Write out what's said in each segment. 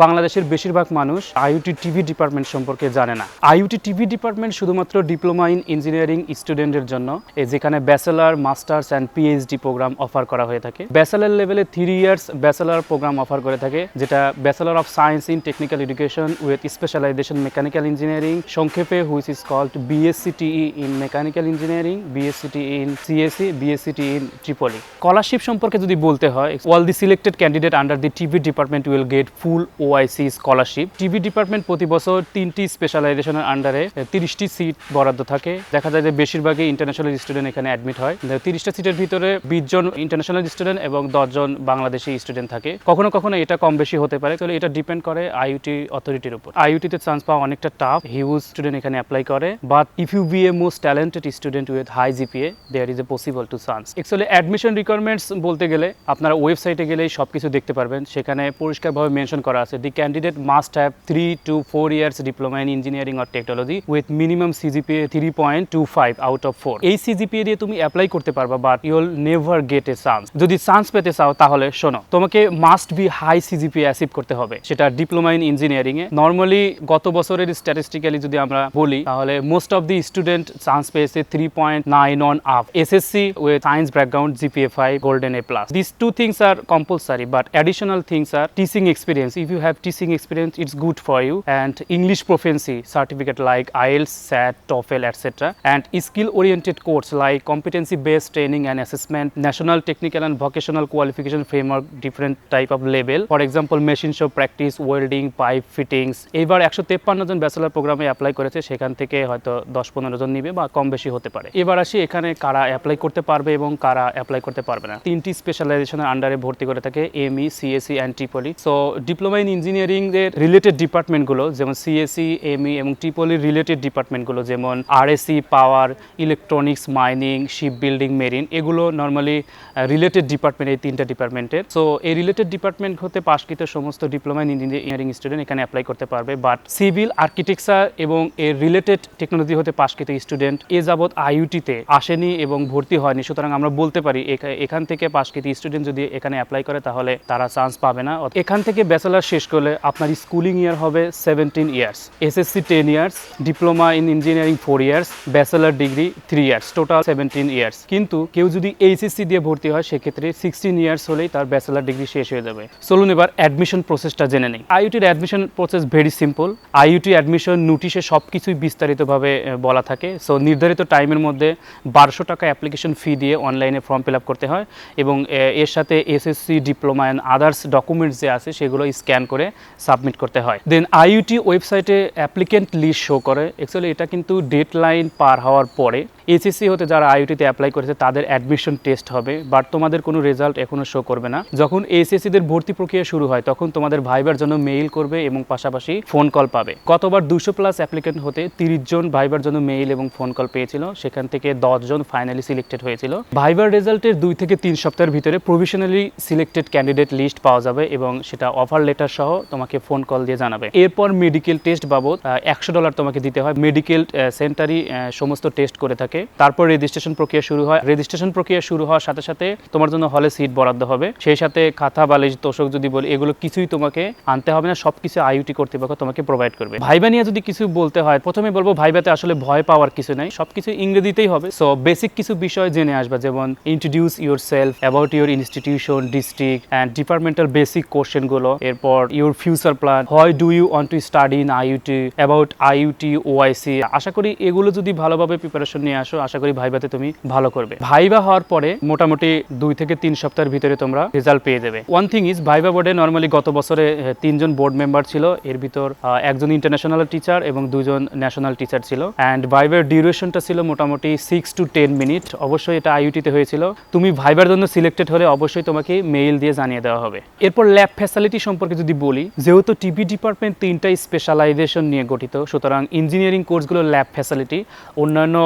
বাংলাদেশের বেশিরভাগ মানুষ আইওটি টিভি ডিপার্টমেন্ট সম্পর্কে জানে না। আইওটি টিভি ডিপার্টমেন্ট শুধুমাত্র ডিপ্লোমা ইন ইঞ্জিনিয়ারিং স্টুডেন্টের জন্য যেখানে bachelor, masters and PhD programme offer করা হয়ে থাকে। ব্যাচেলার লেভেলে three years bachelor programme offer করে থাকে, যেটা bachelor of science in technical education with specialization mechanical engineering, সংক্ষেপে which is called BScTE in mechanical engineering BScT in CSC BScT in triple E scholarship সম্পর্কে যদি বলতে হয় all the selected candidate under the TV department will get full OIC scholarship TV department প্রতি বছর তিনটি স্পেশালাইজেশনের আন্ডারে তিরিশটি সিট বরাদ্দ থাকে। দেখা যায় যে বেশিরভাগই ইন্টারন্যাশনাল স্টুডেন্ট এখানে অ্যাডমিট হয়। তিরিশটা সিটের ভিতরে বিশ জন ইন্টারন্যাশনাল স্টুডেন্ট এবং দশজন বাংলাদেশি স্টুডেন্ট থাকে। কখনো কখনো এটা কম বেশি হতে পারে, তাহলে এটা ডিপেন্ড করে আইইউটি অথরিটির উপর। আইইউটিতে চান্স পাওয়া অনেকটা টাফ হিউজ স্টুডেন্ট এখানে অ্যাপ্লাই করে। But if you be a most talented student with high GPA there is a possible to chance actually admission requirements বলতে গেলে আপনারা ওয়েবসাইটে গেলেই সব কিছু দেখতে পারবেন। সেখানে পরিষ্কারভাবে মেনশন করা আছে। The candidate must have three to four years diploma in engineering or technology with minimum CGPA three point two five out of four এই সিজিপিএ দিয়ে তুমি অ্যাপ্লাই করতে পারবা but you'll never get a chance যদি chance পেতে চাও, তাহলে শোনো, তোমাকে must be high CGPA achieve করতে হবে। সেটা ডিপ্লোমা ইন ইঞ্জিনিয়ারিং এ। নর্মালি গত বছরের স্ট্যাটিস্টিক্যালি যদি আমরা বলি, তাহলে most of the student chance পেয়েছে three point nine on up SSC with science background GPA five golden A plus this two things are compulsory, but additional things are teaching experience if you have teaching experience it's good for you and english proficiency certificate like ielts sat toefl etc and skill oriented course like competency based training and assessment national technical and vocational qualification framework different type of level for example machine shop practice welding pipe fittings এবার একশো তেপ্পান্ন জন bachelor প্রোগ্রামে apply করেছে সেখান থেকে হয়তো দশ পনেরো জন নিবে বা কম বেশি হতে পারে এবার আসি এখানে কারা অ্যাপ্লাই করতে পারবে এবং কারা অ্যাপ্লাই করতে পারবে না তিনটি স্পেশালাইজেশনের আন্ডারে ভর্তি করে থাকে E, ME CSC and triple E so diploma in engineering এর রিলেটেড ডিপার্টমেন্টগুলো যেমন সিএসসি এমই এবং টিপলির রিলেটেড ডিপার্টমেন্টগুলো যেমন RSC power electronics mining shipbuilding marine এগুলো নর্মালি রিলেটেড ডিপার্টমেন্ট এই তিনটা ডিপার্টমেন্টের সো এই রিলেটেড ডিপার্টমেন্ট হতে পাশকৃত সমস্ত ডিপ্লোমা ইন ইঞ্জিনিয়ারিং স্টুডেন্ট এখানে অ্যাপ্লাই করতে পারবে। বাট সিভিল আর্কিটেকচার এবং এর রিলেটেড টেকনোলজি হতে পাশকৃত স্টুডেন্ট এ যাবৎ আইইউটিতে আসেনি এবং ভর্তি হয়নি। সুতরাং আমরা বলতে পারি, এখা- এখান থেকে পাশকৃত স্টুডেন্ট যদি এখানে অ্যাপ্লাই করে তাহলে তারা চান্স পাবে না। এখান থেকে ব্যাচেলার শেষ করলে আপনার স্কুলিং ইয়ার হবে seventeen years SSC ten years diploma in engineering four years bachelor degree three years total seventeen years কিন্তু কেউ যদি এইচএসসি দিয়ে ভর্তি হয়, সেক্ষেত্রে সিক্সটিন ইয়ার্স হলেই তার ব্যাচেলার ডিগ্রি শেষ হয়ে যাবে। চলুন এবার অ্যাডমিশন প্রসেসটা জেনে নেই। আইইউটির admission process very simple IUT admission নোটিশে সব কিছুই বিস্তারিতভাবে বলা থাকে। সো নির্ধারিত টাইমের মধ্যে বারোশো টাকা অ্যাপ্লিকেশন ফি দিয়ে অনলাইনে ফর্ম ফিল আপ করতে হয় এবং এর সাথে SSC diploma and others documents যে আছে, সেগুলো স্ক্যান করে সাবমিট করতে হয়। দেন আইইউটি ওয়েবসাইটে অ্যাপ্লিকেন্ট লিস্ট শো করে। অ্যাকচুয়ালি এটা কিন্তু ডেট লাইন পার হওয়ার পরে এসএসসি হতে যারা আইইউটিতে অ্যাপ্লাই করেছে, তাদের অ্যাডমিশন টেস্ট হবে। বাট তোমাদের কোনো রেজাল্ট এখনও শো করবে না। যখন এসএসসিদের ভর্তি প্রক্রিয়া শুরু হয়, তখন তোমাদের ভাইবার জন্য মেইল করবে এবং পাশাপাশি ফোন কল পাবে। কতবার দুশো প্লাস অ্যাপ্লিকেন্ট হতে তিরিশ জন ভাইবার জন্য মেইল এবং ফোন কল পেয়েছিল, সেখান থেকে দশ জন ফাইনালি সিলেক্টেড হয়েছিল। ভাইবার রেজাল্টের দুই থেকে তিন সপ্তাহের ভিতরে প্রভিশনালি সিলেক্টেড ক্যান্ডিডেট লিস্ট পাওয়া যাবে এবং সেটা অফার লেটার সহ তোমাকে ফোন কল দিয়ে জানাবে। এরপর মেডিকেল টেস্ট বাবদ একশো ডলার তোমাকে দিতে হয়। মেডিকেল সেন্টারই সমস্ত টেস্ট করে থাকে। তারপর রেজিস্ট্রেশন প্রক্রিয়া শুরু হয়। রেজিস্ট্রেশন প্রক্রিয়া শুরু হওয়ার সাথে সাথে তোমার জন্য হলে সিট বরাদ্দ হবে। সেই সাথে খাতা, বালিশ, তোষক যদি বলি, এগুলো কিছুই তোমাকে আনতে হবে না। সব কিছু আইইউটি কর্তৃপক্ষ তোমাকে প্রোভাইড করবে। ভাইবা নিয়ে যদি কিছু বলতে হয়, প্রথমে বলব, ভাইবাতে আসলে ভয় পাওয়ার কিছু নাই। সব কিছু ইংরেজিতেই হবে। সো বেসিক কিছু বিষয় জেনে আসবা, যেমন introduce yourself about your institution district and departmental basic কোশ্চেনগুলো এরপর ইউর ফিউচার প্ল্যান হয় do you want to study in IUT about IUT OIC আশা করি এগুলো যদি ভালোভাবে প্রিপারেশন নিয়ে আসো, আশা করি ভাইবাতে তুমি ভালো করবে। ভাইবা হওয়ার পরে মোটামুটি দুই থেকে তিন সপ্তাহের ভিতরে তোমরা রেজাল্ট পেয়ে যাবে। ওয়ান থিং ইজ ভাইবা বোর্ডে নর্মালি গত বছরে তিনজন বোর্ড মেম্বার ছিল। এর ভিতর একজন ইন্টারন্যাশনাল টিচার এবং দুজন ন্যাশনাল টিচার ছিল। অ্যান্ড ভাইবার ডিউরেশনটা ছিল মোটামুটি সিক্স টু টেন মিনিট অবশ্যই এটা আইইউটিতে হয়েছিল। তুমি ভাইবার জন্য সিলেক্টেড হলে অবশ্যই তোমাকে মেইল দিয়ে জানিয়ে দেওয়া হবে। এরপর ল্যাব ফ্যাসিলিটি সম্পর্কে যদি বলি, যেহেতু টিভি ডিপার্টমেন্ট তিনটাই স্পেশালাইজেশন নিয়ে গঠিত, সুতরাং ইঞ্জিনিয়ারিং কোর্সগুলো ল্যাব ফ্যাসিলিটি অন্যান্য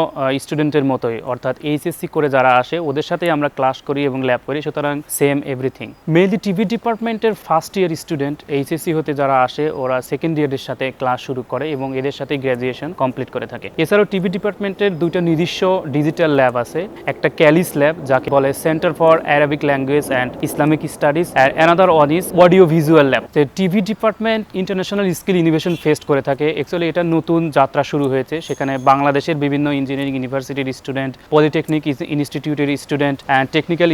স্টুডেন্টের মতোই, অর্থাৎ এইচএসসি করে যারা আসে, ওদের সাথেই আমরা ক্লাস করি এবং ল্যাব করি, সুতরাং সেম এভরিথিং মেনলি টিভি ডিপার্টমেন্টের ফার্স্ট ইয়ার স্টুডেন্ট এইচএসসি হতে যারা আসে, ওরা সেকেন্ড ইয়ারের সাথে ক্লাস শুরু করে এবং এদের সাথে গ্র্যাজুয়েশন কমপ্লিট করে থাকে। এছাড়াও টিভি ডিপার্টমেন্টের দুইটা নিজস্ব ডিজিটাল ল্যাব আছে, একটা ক্যালিস ল্যাব যাকে বলে centre for Arabic language and Islamic studies and another one is audio visual lab TV department international skill innovation fest করে থাকে। অ্যাকচুয়ালি এটা নতুন যাত্রা শুরু হয়েছে। সেখানে বাংলাদেশের বিভিন্ন ইঞ্জিনিয়ারিং ইউনিভার্সিটির স্টুডেন্ট পলিটেকনিক ইনস্টিটিউটের student and technical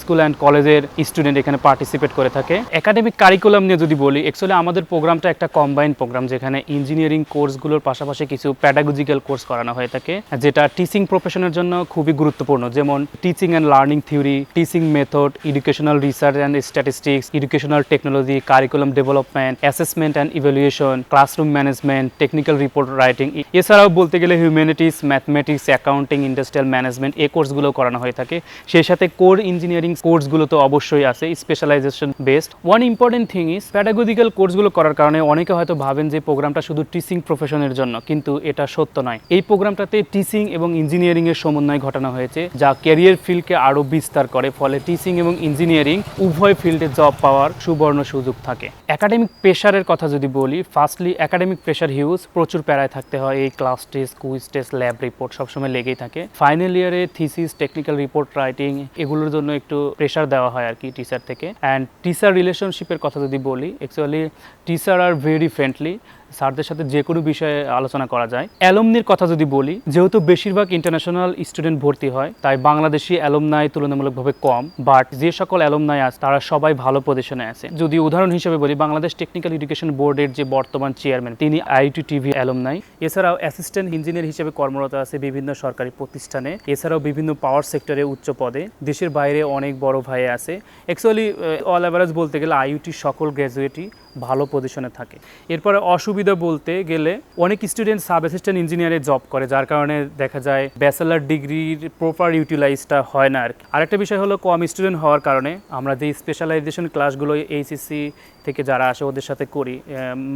school and কলেজের স্টুডেন্ট এখানে পার্টিসিপেট করে থাকে। একাডেমিক কারিকুলাম নিয়ে যদি বলি অ্যাকচুয়ালি আমাদের প্রোগ্রামটা একটা কম্বাইন্ড প্রোগ্রাম যেখানে ইঞ্জিনিয়ারিং কোর্সগুলোর পাশাপাশি কিছু প্যাডাগোজিক্যাল কোর্স করানো হয়ে থাকে, যেটা টিচিং প্রফেশনের জন্য খুবই গুরুত্বপূর্ণ। যেমন teaching and learning theory teaching method educational research and statistics educational technology curriculum development assessment and evaluation classroom management technical report writing এছাড়াও বলতে গেলে humanities mathematics accounting industrial management এই কোর্সগুলো করানো হয়ে থাকে। সেই সাথে কোর ইঞ্জিনিয়ারিং কোর্সগুলো তো অবশ্যই আছে specialization based one important thing is pedagogical কোর্সগুলো করার কারণে অনেকে হয়তো ভাবেন যে প্রোগ্রামটা শুধু টিচিং প্রফেশনের জন্য, কিন্তু এটা সত্য নয়। এই প্রোগ্রামটাতে টিচিং এবং ইঞ্জিনিয়ারিং এর সমন্বয় ঘটানো হয়েছে, যা ক্যারিয়ার ফিল্ডকে আরও বিস্তার করে। ফলে টিচিং এবং ইঞ্জিনিয়ারিং উভয় ফিল্ডে জব পাওয়ার সুবর্ণ সুযোগ থাকে। একাডেমিক প্রেশারের কথা যদি বলি ফার্স্টলি একাডেমিক প্রেশার হিউজ প্রচুর প্যারায় থাকতে হয়। এই class test quiz test lab report সবসময় লেগেই থাকে। ফাইনাল ইয়ারে থিসিস টেকনিক্যাল রিপোর্ট রাইটিং এগুলোর জন্য একটু প্রেশার দেওয়া হয় আর কি টিচার থেকে। অ্যান্ড টিচার রিলেশনশিপের কথা যদি বলি actually teacher are very friendly স্যারদের সাথে যে কোনো বিষয়ে আলোচনা করা যায়। অ্যালমনির কথা যদি বলি, যেহেতু বেশিরভাগ ইন্টারন্যাশনাল স্টুডেন্ট ভর্তি হয়, তাই বাংলাদেশি অ্যালমনাই তুলনামূলকভাবে কম বাট যে সকল অ্যালমনাই আছে, তারা সবাই ভালো পজিশনে আছে। যদি উদাহরণ হিসেবে বলি, বাংলাদেশ টেকনিক্যাল এডুকেশন বোর্ডের যে বর্তমান চেয়ারম্যান তিনি আইটি টিভি অ্যালমনাই। এছাড়াও অ্যাসিস্ট্যান্ট ইঞ্জিনিয়ার হিসেবে কর্মরত আছে বিভিন্ন সরকারি প্রতিষ্ঠানে। এছাড়াও বিভিন্ন পাওয়ার সেক্টরে উচ্চ পদে। দেশের বাইরে অনেক বড় ভাই আছে। অ্যাকচুয়ালি অল অ্যাভারেজ বলতে গেলে আইউটি সকল গ্র্যাজুয়েটই ভালো পজিশনে থাকে। এরপরে অসুবিধা বলতে গেলে অনেক স্টুডেন্ট সাব অ্যাসিস্ট্যান্ট ইঞ্জিনিয়ারে জব করে, যার কারণে দেখা যায় ব্যাচেলার ডিগ্রির প্রপার ইউটিলাইজটা হয় না আর কি। আরেকটা বিষয় হলো কম স্টুডেন্ট হওয়ার কারণে আমরা যে স্পেশালাইজেশন ক্লাসগুলো এইচএসসি থেকে যারা আসে ওদের সাথে করি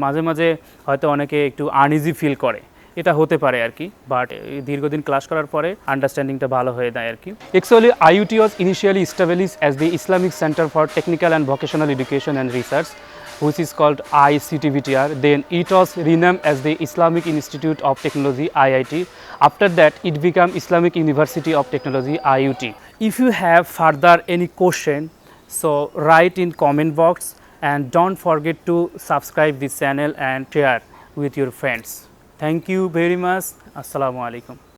মাঝে মাঝে হয়তো অনেকে একটু আনইজি ফিল করে। এটা হতে পারে আর কি বাট দীর্ঘদিন ক্লাস করার পরে আন্ডারস্ট্যান্ডিংটা ভালো হয়ে যায় আর কি। Actually IUT was initially established as the Islamic centre for Technical and vocational education and Research which is called ICTVTR. Then it was renamed as the Islamic Institute of Technology IIT. After that, it became Islamic University of Technology IUT. If you have further any question, so write in comment box and don't forget to subscribe this channel and share with your friends. Thank you very much. Assalamu alaikum.